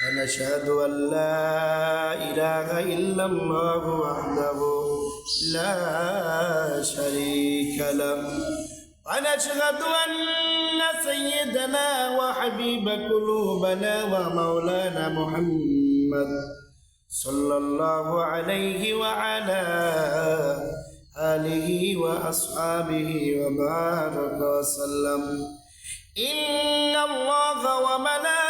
ونشهد أن لا إله إلا الله وحده لا شريك له. ونشهد أن سيدنا وحبيب قلوبنا ومولانا محمد صلى الله عليه وعلى آله وأصحابه وبارك وسلم. إن الله وملائكته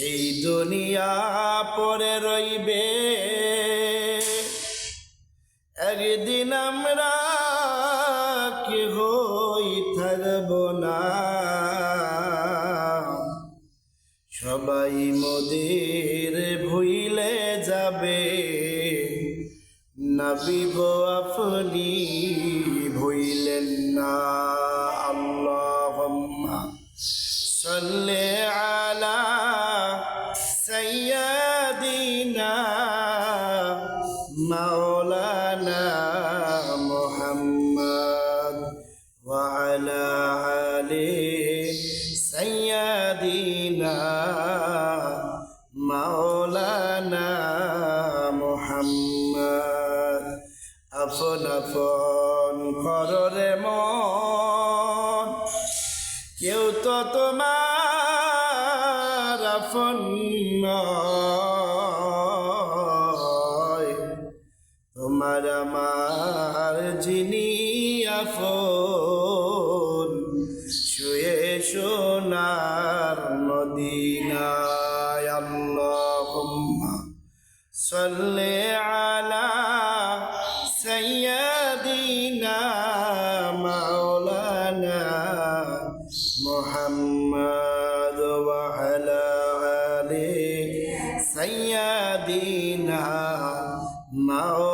এই দুনিয়া পরে রইবে। একদিন আমরা কে হই থাকব না। সবাই মোদের ভুইলে যাবে। নবিব আপনি ভুইলেন না। আল্লাহ صل مولانا محمد وعلى آل سيدنا مولانا محمد আপন আপন কররে মন কেউ তো তোমার আপন নয়। তোমার আমার যিনি আফন শুয়ে সোনার মদিনায় আল্লাহুম্মা সাল্লি আলা সাইয়্যিদিনা মাওলানা মুহাম্মদ ওয়া আলা মাওলানা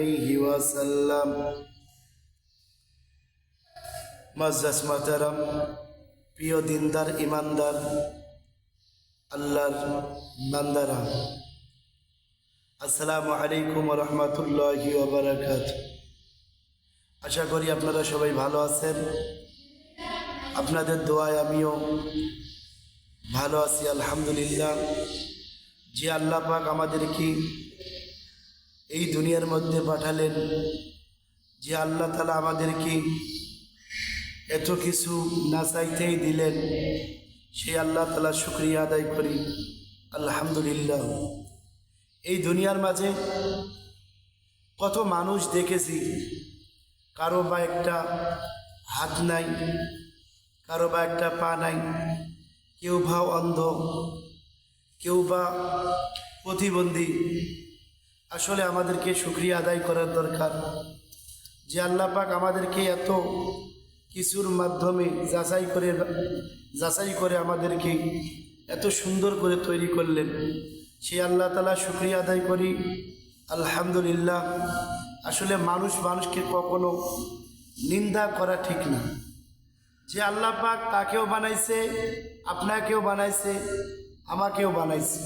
আলাইহি ওয়াসাল্লাম। মাজ্জাস মাতারাম প্রিয় দিনদার, ইমানদার, আল্লাহর বান্দারা, আসসালামু আলাইকুম ওয়া রাহমাতুল্লাহি ওয়া বারাকাত আশা করি আপনারা সবাই ভালো আছেন। আপনাদের দোয়ায় আমিও ভালো আছি, আলহামদুলিল্লাহ। যে আল্লাহ পাক আমাদেরকে এই দুনিয়ার মধ্যে পাঠালেন যে আল্লাহ তালা আমাদেরকে এত কিছু না চাইতেই দিলেন। সেই আল্লাহ তালা শুক্রিয়া আদায় করি। আলহামদুলিল্লাহ। এই দুনিয়ার মাঝে কত মানুষ দেখেছি, কারও বা একটা হাত নাই, কারও বা একটা পা নাই, কেউ বা অন্ধ, কেউ বা প্রতিবন্ধী। আসলে আমাদেরকে শুক্রিয়া আদায় করার দরকার। যে আল্লাহ পাক আমাদেরকে এত কিছুর মাধ্যমে যাচাই করে যাচাই করে আমাদেরকে এত সুন্দর করে তৈরি করলেন সেই আল্লাহ তালা শুক্রিয়া আদায় করি। আলহামদুলিল্লাহ, আসলে মানুষ মানুষকে কখনো নিন্দা করা ঠিক না। যে আল্লাহ পাক তাকেও বানাইছে, আপনাকেও বানাইছে, আমাকেও বানাইছে।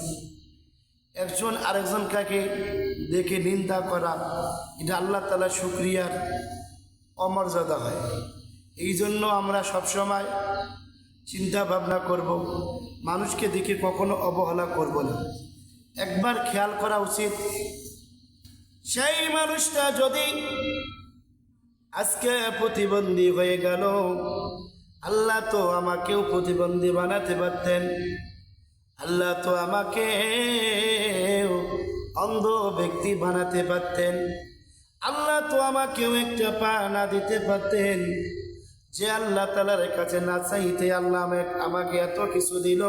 একজন আরেকজন কাকে দেখে নিন্দা করা, এটা আল্লাহ তালা শুক্রিয়ার অমর্যাদা হয়। এই জন্য আমরা সবসময় চিন্তা ভাবনা করব, মানুষকে দেখে কখনো অবহেলা করব না। একবার খেয়াল করা উচিত, সেই মানুষটা যদি আজকে প্রতিবন্ধী হয়ে গেল, আল্লাহ তো আমাকেও প্রতিবন্ধী বানাতে পারতেন। আল্লাহ তো আমাকে অন্ধ ব্যক্তি বানাতে পারতেন। আল্লাহ তো আমাকেও একটা পা না দিতে পারতেন। যে আল্লাহ তালার কাছে না চাইতে আল্লাহ আমাকে- এত কিছু দিল।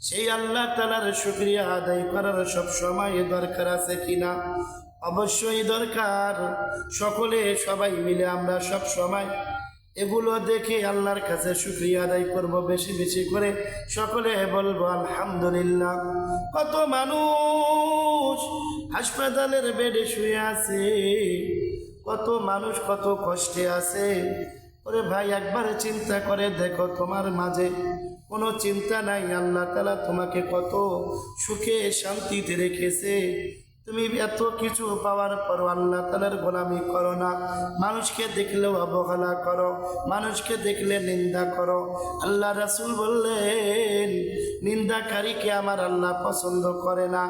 সেই আল্লাহ তালার শুক্রিয়া আদায় করার সব সময় দরকার আছে কিনা? অবশ্যই দরকার। সকলে সবাই মিলে আমরা সব সময় এগুলো দেখে আল্লাহর কাছে শুক্রিয়া আদায় করব বেশি বেশি করে। সকলে বলব, আলহামদুলিল্লাহ। কত মানুষ হাসপাতালের বেডে শুয়ে আছে। কত মানুষ কত কষ্টে আছে। ওরে ভাই, একবার চিন্তা করে দেখো, তোমার মাঝে কোনো চিন্তা নাই। আল্লাহ তালা তোমাকে কত সুখে শান্তিতে রেখেছে। তুমি এত কিছু পাওয়ার পর আল্লাহ তালার গোলামি করো না। মানুষকে দেখলেও অবহেলা করো, মানুষকে দেখলে নিন্দা করো। আল্লাহ রাসুল বললেন, নিন্দাকারীকে আমার আল্লাহ পছন্দ করে না।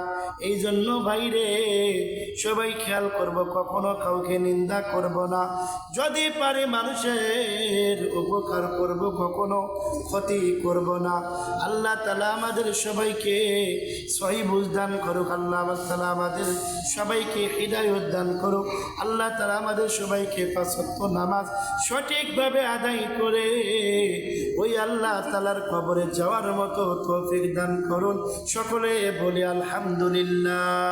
এই জন্য বাইরে সবাই খেয়াল করব, কখনো কাউকে নিন্দা করব না। যদি পারে মানুষের উপকার করব, কখনো ক্ষতি করব না। আল্লাহ তালা আমাদের সবাইকে সহি বুঝদান করুক, আল্লাহ আমাদের সবাইকে হৃদয় দান করুক। আল্লাহ তারা আমাদের সবাইকে পাঁচত্ব নামাজ সঠিকভাবে আদায় করে ওই আল্লাহ তালার কবরে যাওয়ার মতো তৌফিক দান করুন। সকলে বলি আলহামদুলিল্লাহ।